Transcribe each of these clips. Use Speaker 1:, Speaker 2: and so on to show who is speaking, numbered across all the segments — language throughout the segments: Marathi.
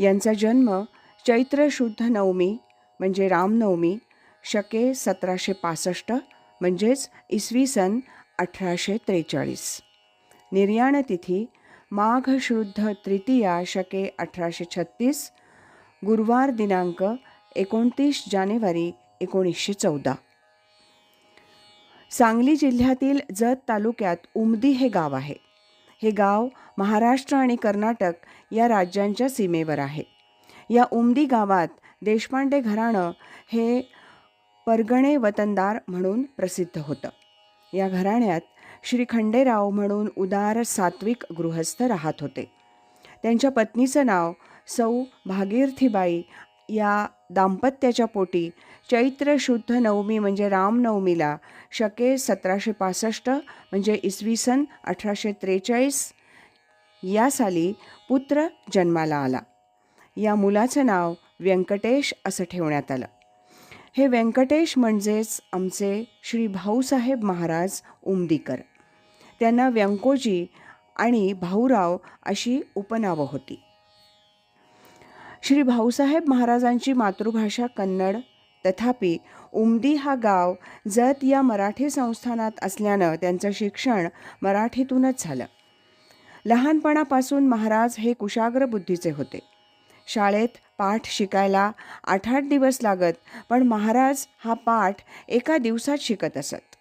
Speaker 1: यांचा जन्म चैत्र शुद्ध नवमी म्हणजे रामनवमी शके सतराशे पासष्ट म्हणजेच इसवी सन अठराशे त्रेचाळीस. निर्याण तिथी माघ शुद्ध तृतीया शके अठराशे छत्तीस गुरुवार दिनांक एकोणतीस जानेवारी एकोणीसशे चौदा. सांगली जिल्ह्यातील जत तालुक्यात उमदी हे गाव आहे. हे गाव महाराष्ट्र आणि कर्नाटक या राज्यांच्या सीमेवर आहे. या उमदी गावात देशपांडे घराणं हे परगणे वतनदार म्हणून प्रसिद्ध होतं. या घराण्यात श्री खंडेराव म्हणून उदार सात्विक गृहस्थ राहत होते. त्यांच्या पत्नीचं नाव सौ भागीरथीबाई या दाम्पत्याच्या पोटी. चैत्र शुद्ध नवमी म्हणजे रामनवमीला शके सतराशे पासष्ट म्हणजे इसवी सन अठराशे त्रेचाळीस या साली पुत्र जन्माला आला. या मुलाचं नाव व्यंकटेश असं ठेवण्यात आलं. हे व्यंकटेश म्हणजेच आमचे श्री भाऊसाहेब महाराज उमदीकर. त्यांना व्यंकोजी आणि भाऊराव अशी उपनावं होती. श्री भाऊसाहेब महाराजांची मातृभाषा कन्नड. तथापि उमदी हा गाव जत या मराठी संस्थानात असल्यानं त्यांचं शिक्षण मराठीतूनच झालं. लहानपणापासून महाराज हे कुशाग्र बुद्धीचे होते. शाळेत पाठ शिकायला आठ आठ दिवस लागत पण महाराज हा पाठ एका दिवसात शिकत असत.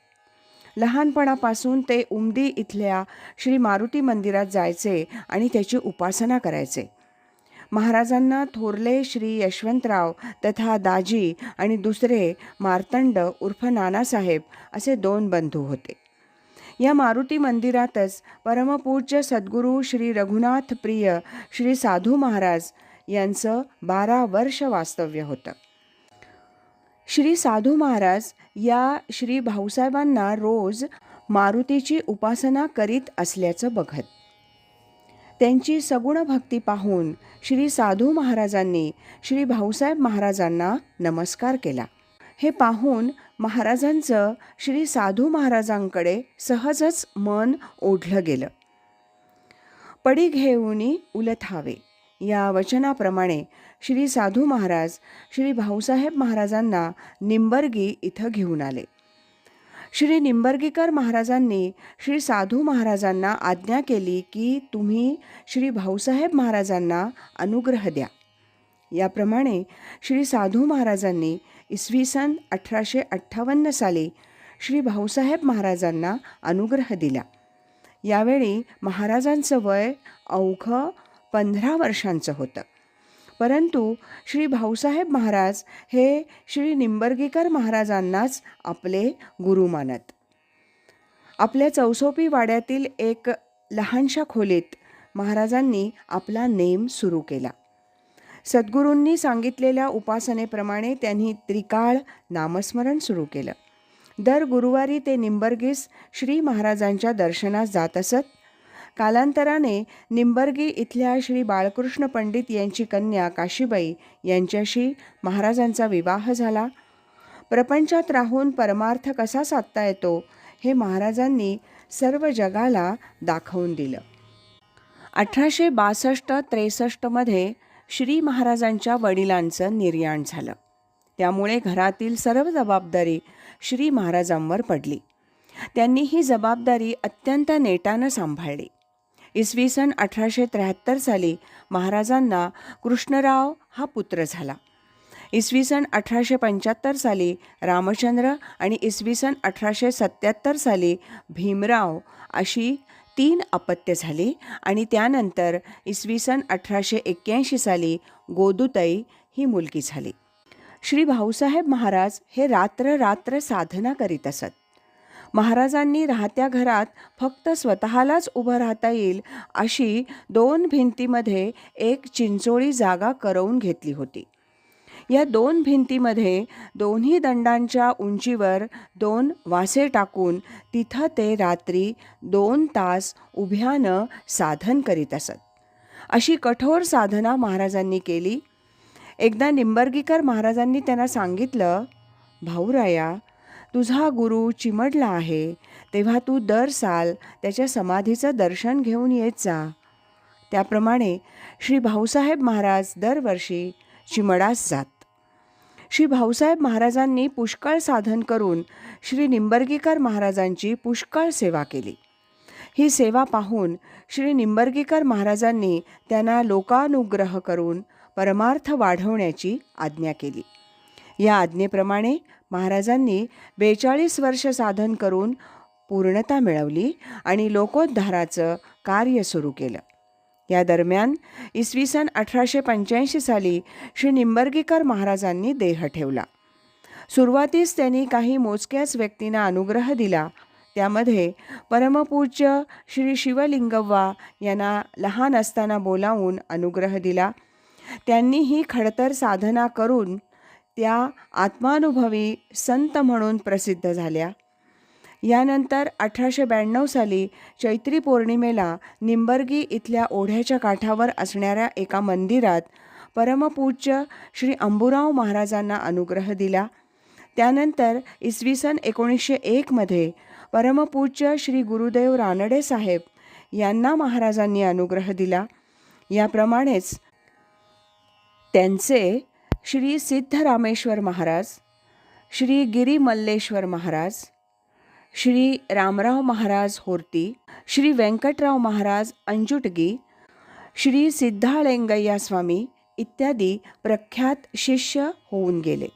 Speaker 1: लहानपणापासून ते उमदी इथल्या श्री मारुती मंदिरात जायचे आणि त्याची उपासना करायचे. महाराजांना थोरले श्री यशवंतराव तथा दाजी आणि दुसरे मार्तंड उर्फ नानासाहेब असे दोन बंधू होते. या मारुती मंदिरातच परमपूज्य सद्गुरू श्री रघुनाथ प्रिय श्री साधू महाराज यांचं बारा वर्ष वास्तव्य होतं. श्री साधू महाराज या श्री भाऊसाहेबांना रोज मारुतीची उपासना करीत असल्याचं बघत त्यांची सगुण भक्ती पाहून श्री साधू महाराजांनी श्री भाऊसाहेब महाराजांना नमस्कार केला. हे पाहून महाराजांचं श्री साधू महाराजांकडे सहजच मन ओढलं गेलं. पडी घेऊनी उलथावे या वचनाप्रमाणे श्री साधू महाराज श्री भाऊसाहेब महाराजांना निंबर्गी इथं घेऊन आले. श्री निंबर्गीकर महाराजांनी श्री साधू महाराजांना आज्ञा केली की तुम्ही श्री भाऊसाहेब महाराजांना अनुग्रह द्या. याप्रमाणे श्री साधू महाराजांनी इसवी सन अठराशे अठ्ठावन्न साली श्री भाऊसाहेब महाराजांना अनुग्रह दिला. यावेळी महाराजांचं वय अवघं पंधरा वर्षांचं होतं. परंतु श्री भाऊसाहेब महाराज हे श्री निंबर्गीकर महाराजांनाच आपले गुरु मानत. आपल्या चौसोपी वाड्यातील एक लहानशा खोलीत महाराजांनी आपला नेम सुरू केला. सद्गुरूंनी सांगितलेल्या उपासनेप्रमाणे त्यांनी त्रिकाळ नामस्मरण सुरू केलं. दर गुरुवारी ते निंबर्गीस श्री महाराजांच्या दर्शनास जात असत कालांतराने निंबर्गी इथल्या श्री बाळकृष्ण पंडित यांची कन्या काशीबाई यांच्याशी महाराजांचा विवाह झाला. प्रपंचात राहून परमार्थ कसा साधता येतो हे महाराजांनी सर्व जगाला दाखवून दिलं. अठराशे बासष्ट त्रेसष्टमध्ये श्री महाराजांच्या वडिलांचं निर्याण झालं. त्यामुळे घरातील सर्व जबाबदारी श्री महाराजांवर पडली. त्यांनी ही जबाबदारी अत्यंत नेटानं सांभाळली. इसवी सन अठराशे त्र्याहत्तर साली महाराजांना कृष्णराव हा पुत्र झाला. इसवी सन अठराशे पंच्याहत्तर साली रामचंद्र आणि इसवी सन अठराशे सत्याहत्तर साली भीमराव अशी तीन अपत्य झाली आणि त्यानंतर इसवी सन अठराशे एक्क्याऐंशी साली गोदुताई ही मुलगी झाली. श्री भाऊसाहेब महाराज हे रात्र रात्र साधना करीत असत. महाराजांनी राहत्या घरात फक्त स्वतःलाच उभं राहता येईल अशी दोन भिंतीमध्ये एक चिंचोळी जागा करवून घेतली होती. या दोन भिंतीमध्ये दोन्ही दंडांच्या उंचीवर दोन वासे टाकून तिथं ते रात्री दोन तास उभ्यानं साधन करीत असत. अशी कठोर साधना महाराजांनी केली. एकदा निंबर्गीकर महाराजांनी त्यांना सांगितलं भाऊराया तुझा गुरु चिमडला आहे तेव्हा तू दर साल त्याच्या समाधीचं दर्शन घेऊन येत जा. त्याप्रमाणे श्री भाऊसाहेब महाराज दरवर्षी चिमडास जात. श्री भाऊसाहेब महाराजांनी पुष्कळ साधन करून श्री निंबर्गीकर महाराजांची पुष्कळ सेवा केली. ही सेवा पाहून श्री निंबर्गीकर महाराजांनी त्यांना लोकानुग्रह करून परमार्थ वाढवण्याची आज्ञा केली. या आज्ञेप्रमाणे महाराजांनी बेचाळीस वर्ष साधन करून पूर्णता मिळवली आणि लोकोद्धाराचं कार्य सुरू केलं. या दरम्यान इसवी सन अठराशे पंच्याऐंशी साली श्री निंबर्गीकर महाराजांनी देह ठेवला. सुरुवातीस त्यांनी काही मोजक्याच व्यक्तींना अनुग्रह दिला. त्यामध्ये परमपूज्य श्री शिवलिंगव्वा यांना लहान असताना बोलावून अनुग्रह दिला. त्यांनीही खडतर साधना करून त्या आत्मानुभवी संत म्हणून प्रसिद्ध झाल्या. यानंतर अठराशे ब्याण्णव साली चैत्री पौर्णिमेला निंबर्गी इथल्या ओढ्याच्या काठावर असणाऱ्या एका मंदिरात परमपूज्य श्री अंबुराव महाराजांना अनुग्रह दिला. त्यानंतर इसवी सन एकोणीसशे एकमध्ये परमपूज्य श्री गुरुदेव रानडे साहेब यांना महाराजांनी अनुग्रह दिला. याप्रमाणेच त्यांचे श्री सिद्धरामेश्वर महाराज श्री गिरी मल्लेश्वर महाराज श्री रामराव महाराज होर्ती श्री व्यंकटराव महाराज अंजुटगी श्री सिद्धाळेंगय्या स्वामी इत्यादी प्रख्यात शिष्य होऊन गेले.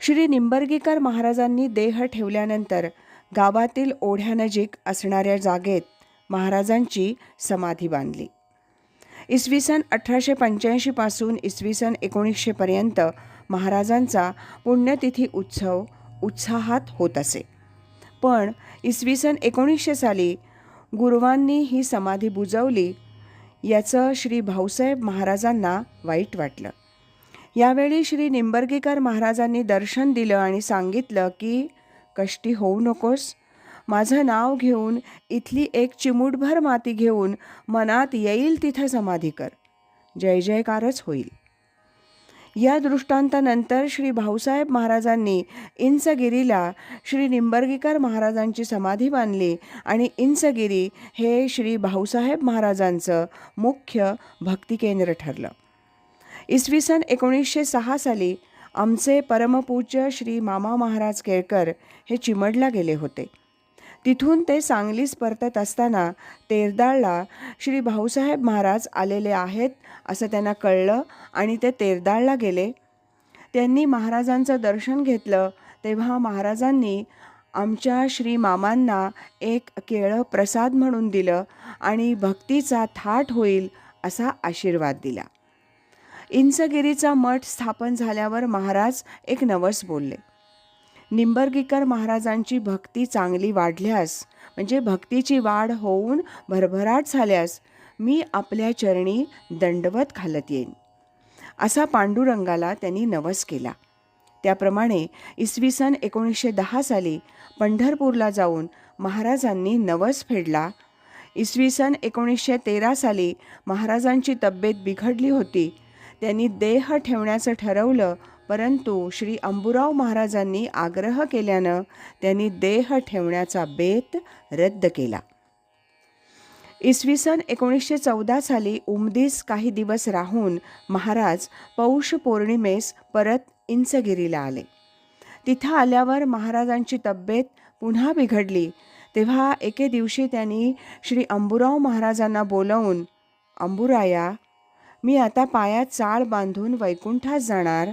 Speaker 1: श्री निंबर्गीकर महाराजांनी देह ठेवल्यानंतर गावातील ओढ्यानजीक असणाऱ्या जागेत महाराजांची समाधी बांधली. इसवी सन अठराशे पंच्याऐंशीपासून इसवी सन एकोणीसशेपर्यंत महाराजांचा पुण्यतिथी उत्सव उत्साहात होत असे. पण इसवी सन एकोणीसशे साली गुरुवांनी ही समाधी बुजवली याचं श्री भाऊसाहेब महाराजांना वाईट वाटलं. यावेळी श्री निंबर्गीकर महाराजांनी दर्शन दिलं आणि सांगितलं की कष्टी होऊ नकोस माझं नाव घेऊन इथली एक चिमूटभर माती घेऊन मनात येईल तिथं समाधी कर. जय जयकारच होईल. या दृष्टांतानंतर श्री भाऊसाहेब महाराजांनी इंचगिरीला श्री निंबर्गीकर महाराजांची समाधी बांधली आणि इंचगिरी हे श्री भाऊसाहेब महाराजांचं मुख्य भक्तिकेंद्र ठरलं. इसवी सन एकोणीसशे सहा साली आमचे परमपूज्य श्री मामा महाराज केळकर हे चिमडला गेले होते. तिथून ते सांगलीस परतत असताना तेरदाळला श्री भाऊसाहेब महाराज आलेले आहेत असं त्यांना कळलं आणि ते तेरदाळला गेले. त्यांनी महाराजांचं दर्शन घेतलं. तेव्हा महाराजांनी आमच्या श्री मामांना एक केळं प्रसाद म्हणून दिलं आणि भक्तीचा थाट होईल असा आशीर्वाद दिला. इंचगिरीचा मठ स्थापन झाल्यावर महाराज एक नवस बोलले. निंबर्गीकर महाराजांची भक्ती चांगली वाढल्यास म्हणजे भक्तीची वाढ होऊन भरभराट झाल्यास मी आपल्या चरणी दंडवत घालत येईन. असा पांडुरंगाला त्यांनी नवस केला. त्याप्रमाणे इसवी सन एकोणीसशे दहा साली पंढरपूरला जाऊन महाराजांनी नवस फेडला. इसवी सन एकोणीसशे तेरा साली महाराजांची तब्येत बिघडली होती. त्यांनी देह ठेवण्याचं ठरवलं परंतु श्री अंबुराव महाराजांनी आग्रह केल्यानं त्यांनी देह ठेवण्याचा बेत रद्द केला. इसवी सन एकोणीसशे चौदा साली उमदीस काही दिवस राहून महाराज पौष पौर्णिमेस परत इंचगिरीला आले. तिथं आल्यावर महाराजांची तब्येत पुन्हा बिघडली. तेव्हा एके दिवशी त्यांनी श्री अंबुराव महाराजांना बोलावून अंबुराया मी आता पायात चाळ बांधून वैकुंठात जाणार.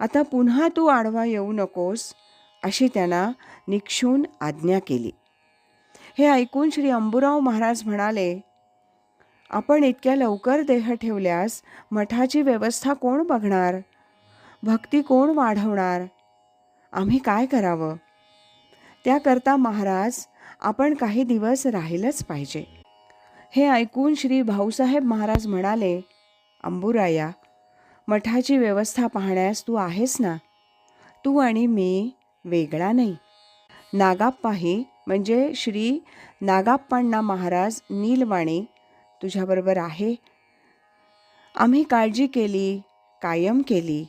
Speaker 1: आता पुन्हा तू आडवा येऊ नकोस अशी त्यांना निक्षून आज्ञा केली. हे ऐकून श्री अंबुराव महाराज म्हणाले आपण इतक्या लवकर देह ठेवल्यास मठाची व्यवस्था कोण बघणार? भक्ती कोण वाढवणार? आम्ही काय करावं? त्याकरता महाराज आपण काही दिवस राहिलंच पाहिजे. हे ऐकून श्री भाऊसाहेब महाराज म्हणाले अंबुराया मठाची व्यवस्था पाहण्यास तू आहेस ना? तू आणि मी वेगळा नाही. नागाप्पाही म्हणजे श्री नागाप्पांना महाराज नीलवाणी तुझ्याबरोबर आहे. आम्ही काळजी केली कायम केली.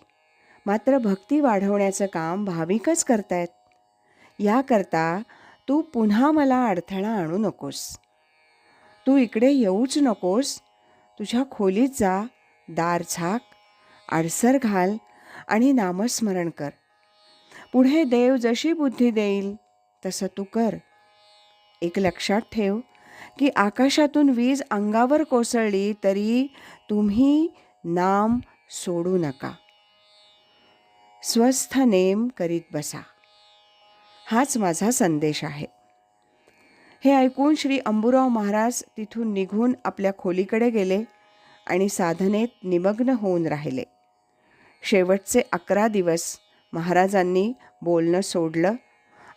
Speaker 1: मात्र भक्ती वाढवण्याचं काम भाविकच करतायत. याकरता तू पुन्हा मला अडथळा आणू नकोस. तू इकडे येऊच नकोस. तुझ्या खोलीत जा दार झाक. आडसर घाल आणि नामस्मरण कर. पुढे देव जशी बुद्धी देईल तसं तू कर. एक लक्षात ठेव की आकाशातून वीज अंगावर कोसळली तरी तुम्ही नाम सोडू नका. स्वस्थ नेम करीत बसा. हाच माझा संदेश आहे. हे ऐकून श्री अंबुराव महाराज तिथून निघून आपल्या खोलीकडे गेले आणि साधनेत निमग्न होऊन राहिले. शेवटचे अकरा दिवस महाराजांनी बोलणं सोडलं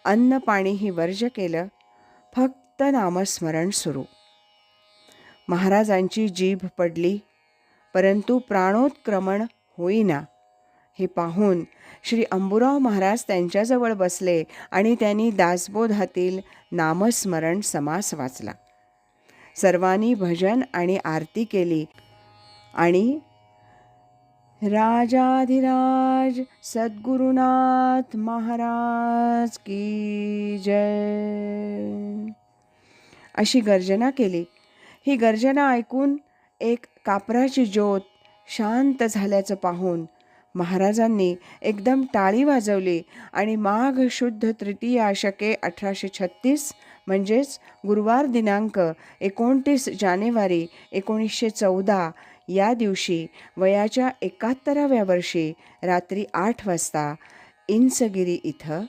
Speaker 1: अन्न पाणीही वर्ज केलं फक्त नामस्मरण सुरू. महाराजांची जीभ पडली परंतु प्राणोत्क्रमण होईना. हे पाहून श्री अंबुराव महाराज त्यांच्याजवळ बसले आणि त्यांनी दासबोधातील नामस्मरण समास वाचला. सर्वांनी भजन आणि आरती केली आणि राजाधिराज सद्गुरुनाथ महाराज की जय. अशी गर्जना केली. ही गर्जना ऐकून एक कापराची ज्योत शांत झाल्याचं पाहून महाराजांनी एकदम टाळी वाजवली आणि माघ शुद्ध तृतीया शके अठराशे छत्तीस म्हणजेच गुरुवार दिनांक एकोणतीस जानेवारी एकोणीसशे चौदा या दिवशी वयाच्या एकाहत्तराव्या वर्षी रात्री आठ वाजता इंचगिरी इथं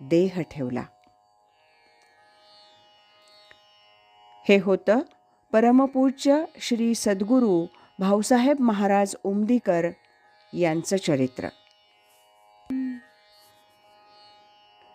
Speaker 1: देह ठेवला. हे होतं परमपूज्य श्री सद्गुरू भाऊसाहेब महाराज उमदीकर यांचं चरित्र.